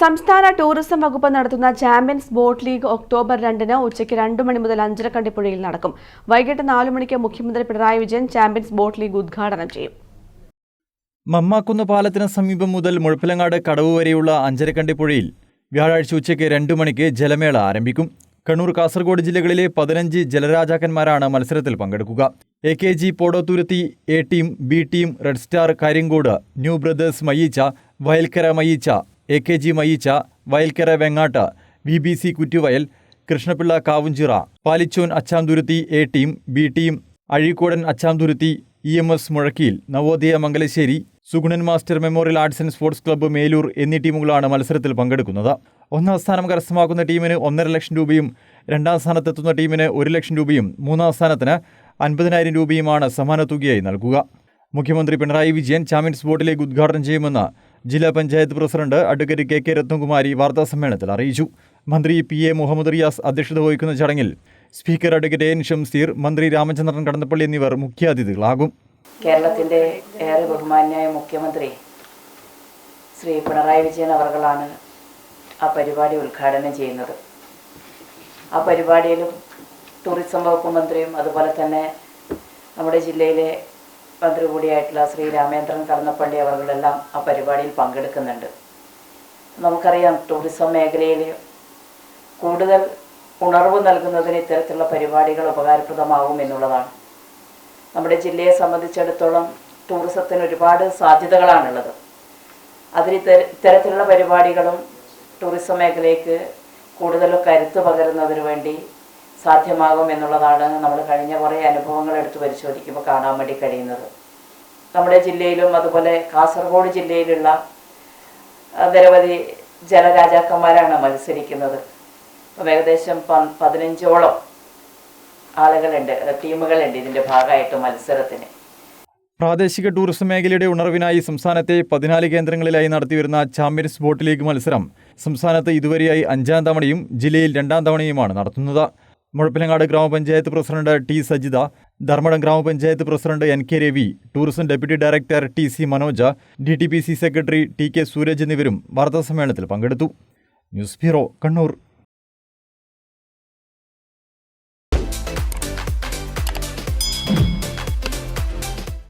സംസ്ഥാന ടൂറിസം വകുപ്പ് നടത്തുന്ന ചാമ്പ്യൻസ് ബോട്ട് ലീഗ് ഒക്ടോബർ രണ്ടിന് ഉച്ചയ്ക്ക് രണ്ടു മണി മുതൽ അഞ്ചരക്കണ്ടിപ്പുഴയിൽ നടക്കും. വൈകിട്ട് നാലു മണിക്ക് മുഖ്യമന്ത്രി Pinarayi Vijayan champions boat league ഉദ്ഘാടനം ചെയ്യും. മമ്മാക്കുന്ന് പാലത്തിന് സമീപം മുതൽ മുഴപ്പിലങ്ങാട് കടവ് വരെയുള്ള അഞ്ചരക്കണ്ടി പുഴയിൽ വ്യാഴാഴ്ച ഉച്ചയ്ക്ക് രണ്ടു മണിക്ക് ജലമേള ആരംഭിക്കും. കണ്ണൂർ കാസർഗോഡ് ജില്ലകളിലെ പതിനഞ്ച് ജലരാജാക്കന്മാരാണ് മത്സരത്തിൽ പങ്കെടുക്കുക. A K G Podothuruthi A team B team red star Karyankode new brothers Mayyicha Vayalkkara Mayyicha A K G Mayyicha Vayalkkara Vengatt V B C Kuttuvayal Krishnapillai Kavunchira Palichon Achamthuruthi A team B team Azhikodan Achamthuruthi E M S Muzhakkiyil Navodaya Mangalassery Sugunan master memorial arts and sports club Melur എന്നീ ടീമുകളാണ് മത്സരത്തിൽ പങ്കെടുക്കുന്നത്. ഒന്നാം സ്ഥാനം കരസ്ഥമാക്കുന്ന ടീമിന് ഒന്നര ലക്ഷം രൂപയും രണ്ടാം സ്ഥാനത്തെത്തുന്ന ടീമിന് ഒരു ലക്ഷം രൂപയും മൂന്നാം സ്ഥാനത്തിന് അൻപതിനായിരം രൂപയുമാണ് സമ്മാന തുകയായി നൽകുക. മുഖ്യമന്ത്രി പിണറായി വിജയൻ ചാമ്പ്യൻസ് ബോർഡിലേക്ക് ഉദ്ഘാടനം ചെയ്യുമെന്ന് ജില്ലാ panchayat president advocate K K Rathnakumari വാർത്താസമ്മേളനത്തിൽ അറിയിച്ചു. മന്ത്രി പി എ മുഹമ്മദ് റിയാസ് അധ്യക്ഷത വഹിക്കുന്ന ചടങ്ങിൽ സ്പീക്കർ അഡ്വക്കേറ്റ് എൻ ഷംസീർ മന്ത്രി രാമചന്ദ്രൻ കടന്നപ്പള്ളി എന്നിവർ മുഖ്യാതിഥികളാകും. കേരളത്തിന്റെ ഏറെ ബഹുമാന്യായ മുഖ്യമന്ത്രി ശ്രീ പിണറായി വിജയൻ അവർകളാണ് ആ പരിപാടി ഉദ്ഘാടനം ചെയ്യുന്നത്. ആ പരിപാടിയിലും ടൂറിസം വകുപ്പ് മന്ത്രിയും അതുപോലെ തന്നെ നമ്മുടെ ജില്ലയിലെ മന്ത്രി കൂടിയായിട്ടുള്ള ശ്രീ രാമേന്ദ്രൻ കടന്നപ്പള്ളി അവർകളെല്ലാം ആ പരിപാടിയിൽ പങ്കെടുക്കുന്നുണ്ട്. നമുക്കറിയാം ടൂറിസം മേഖലയിൽ കൂടുതൽ ഉണർവ് നൽകുന്നതിന് ഇത്തരത്തിലുള്ള പരിപാടികൾ ഉപകാരപ്രദമാകും എന്നുള്ളതാണ്. നമ്മുടെ ജില്ലയെ സംബന്ധിച്ചിടത്തോളം ടൂറിസത്തിന് ഒരുപാട് സാധ്യതകളാണുള്ളത്. ഇത്തര- ഇത്തരത്തിലുള്ള പരിപാടികളും ടൂറിസം മേഖലയ്ക്ക് കൂടുതൽ കരുത്ത് പകരുന്നതിന് വേണ്ടി സാധ്യമാകും എന്നുള്ളതാണ് നമ്മൾ കഴിഞ്ഞ കുറേ അനുഭവങ്ങൾ എടുത്ത് പരിശോധിക്കുമ്പോൾ കാണാൻ വേണ്ടി കഴിയുന്നത്. നമ്മുടെ ജില്ലയിലും അതുപോലെ കാസർഗോഡ് ജില്ലയിലുള്ള നിരവധി ജലരാജാക്കന്മാരാണ് മത്സരിക്കുന്നത്. അപ്പം ഏകദേശം പതിനഞ്ചോളം ആളുകളുണ്ട് ടീമുകളുണ്ട് ഇതിന്റെ ഭാഗമായിട്ട് മത്സരത്തിന്. പ്രാദേശിക ടൂറിസം മേഖലയുടെ ഉണർവിനായി സംസ്ഥാനത്തെ പതിനാല് കേന്ദ്രങ്ങളിലായി നടത്തിവരുന്ന ചാമ്പ്യൻസ് ബോട്ട് ലീഗ് മത്സരം സംസ്ഥാനത്ത് ഇതുവരെയായി അഞ്ചാം തവണയും ജില്ലയിൽ രണ്ടാം തവണയുമാണ് നടത്തുന്നത്. മുഴപ്പിലങ്ങാട് ഗ്രാമപഞ്ചായത്ത് പ്രസിഡന്റ് ടി സജിത ധർമ്മടം ഗ്രാമപഞ്ചായത്ത് president N K Ravi tourism deputy director T C Manoja D T P C secretary T K Suraj എന്നിവരും വാർത്താസമ്മേളനത്തിൽ പങ്കെടുത്തു. News bureau Kannur.